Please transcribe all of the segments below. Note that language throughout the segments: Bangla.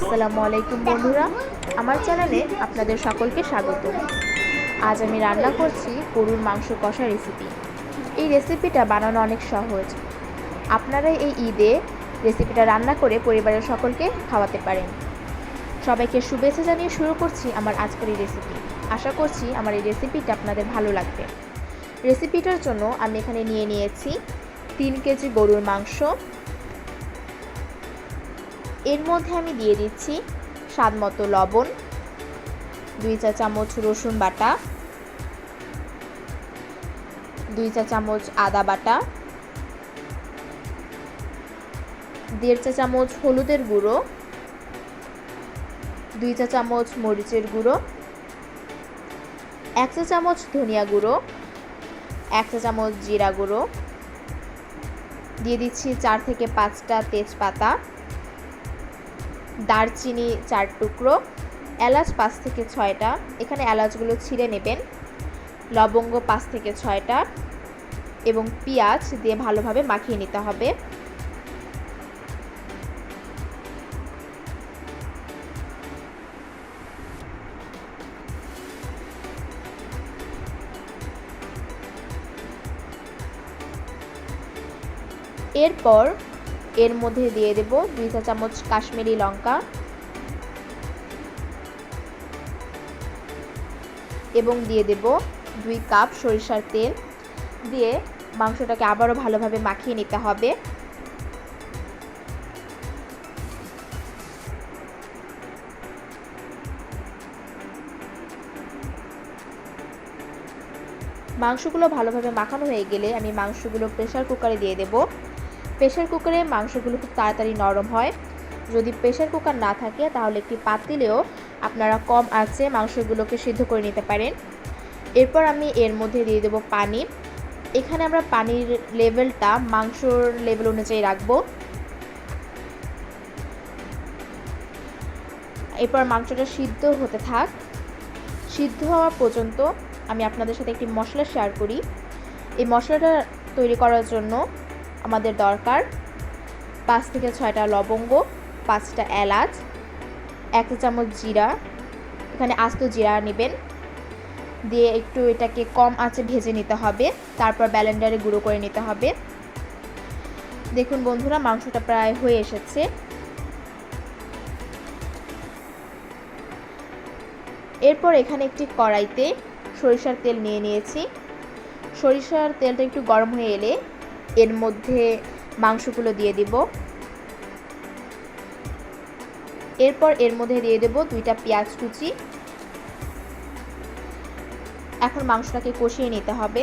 আসসালামু আলাইকুম বন্ধুরা। আমার চ্যানেলে আপনাদের সকলকে স্বাগত। আজ আমি রান্না করছি গরুর মাংস কষা রেসিপি এই রেসিপিটা বানানো অনেক সহজ। আপনারা এই ঈদে রেসিপিটা রান্না করে পরিবারের সকলকে খাওয়াতে পারেন। সবাইকে শুভেচ্ছা জানিয়ে শুরু করছি আমার আজকের এই রেসিপি আশা করছি আমার এই রেসিপিটা আপনাদের ভালো লাগবে। রেসিপিটার জন্য আমি এখানে নিয়ে নিয়েছি তিন কেজি গরুর মাংস এর মধ্যে আমি দিয়ে দিচ্ছি স্বাদ মতো লবণ, দুই চা চামচ রসুন বাটা, দুই চা চামচ আদা বাটা, দেড় চা চামচ হলুদের গুঁড়ো, দুই চা চামচ মরিচের গুঁড়ো, এক চা চামচ ধনিয়া গুঁড়ো, এক চা চামচ জিরা গুঁড়ো, দিয়ে দিচ্ছি চার থেকে পাঁচটা তেজপাতা। দারচিনি চার টুকরো, এলাচ পাঁচ থেকে ছয়টা, এখানে এলাচগুলো ছিঁড়ে নেবেন, লবঙ্গ পাঁচ থেকে ছয়টা এবং পেঁয়াজ দিয়ে ভালোভাবে মাখিয়ে নিতে হবে। এরপর এর মধ্যে দিয়ে দেব দুই চা চামচ কাশ্মীরি লঙ্কা এবং দিয়ে দেব দুই কাপ সরিষার তেল। দিয়ে মাংসটাকে আবারও ভালোভাবে মাখিয়ে নিতে হবে। মাংসগুলো ভালোভাবে মাখানো হয়ে গেলে আমি মাংসগুলো প্রেশার কুকারে দিয়ে দেব। প্রেশার কুকারে মাংসগুলো খুব তাড়াতাড়ি নরম হয়। যদি প্রেশার কুকার না থাকে, তাহলে একটি পাতিলেও আপনারা কম আঁচে মাংসগুলোকে সিদ্ধ করে নিতে পারেন। এরপর আমি এর মধ্যে দিয়ে দেবো পানি। এখানে আমরা পানির লেভেলটা, মাংসর লেভেল অনুযায়ী রাখব। এরপর মাংসটা সিদ্ধ হতে থাক। সিদ্ধ হওয়া পর্যন্ত আমি আপনাদের সাথে একটি মশলা শেয়ার করি। এই মশলাটা তৈরি করার জন্য আমাদের দরকার। পাঁচ থেকে ছয়টা লবঙ্গ, পাঁচটা এলাচ, এক চামচ জিরা, এখানে আস্ত জিরা নেবেন। দিয়ে একটু এটাকে কম আঁচে ভেজে নিতে হবে, তারপর ব্যালেন্ডারে গুঁড়ো করে নিতে হবে। দেখুন বন্ধুরা, মাংসটা প্রায় হয়ে এসেছে। এরপর এখানে একটি কড়াইতে সরিষার তেল নিয়ে নিয়েছি। সরিষার তেলটা একটু গরম হয়ে এলে এর মধ্যে মাংসগুলো দিয়ে দিব। এরপর এর মধ্যে দিয়ে দেব দুইটা পেঁয়াজ কুচি। এখন মাংসটাকে কষিয়ে নিতে হবে।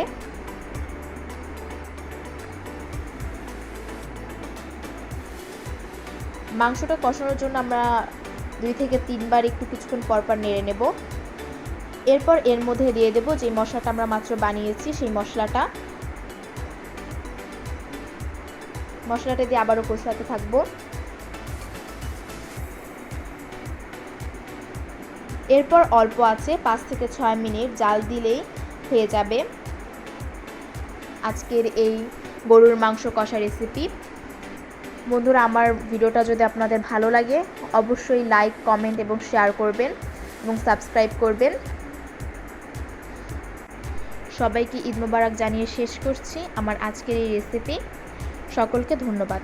মাংসটা কষানোর জন্য আমরা দুই থেকে তিনবার একটু কিছুক্ষণ পরপর নেড়ে নেব। এরপর এর মধ্যে দিয়ে দেব যে মশলাটা আমরা মাত্র বানিয়েছি সেই মশলাটা। মশলাটা দিয়ে আবারও কষাতে থাকব। এরপর অল্প আছে পাঁচ থেকে ছয় মিনিট, জাল দিলেই হয়ে যাবে। আজকের এই গরুর মাংস কষা রেসিপি বন্ধুরা, আমার ভিডিওটা যদি আপনাদের ভালো লাগে, অবশ্যই লাইক কমেন্ট এবং শেয়ার করবেন এবং সাবস্ক্রাইব করবেন। সবাইকে ঈদ মোবারক জানিয়ে শেষ করছি আমার আজকের এই রেসিপি সকলকে ধন্যবাদ।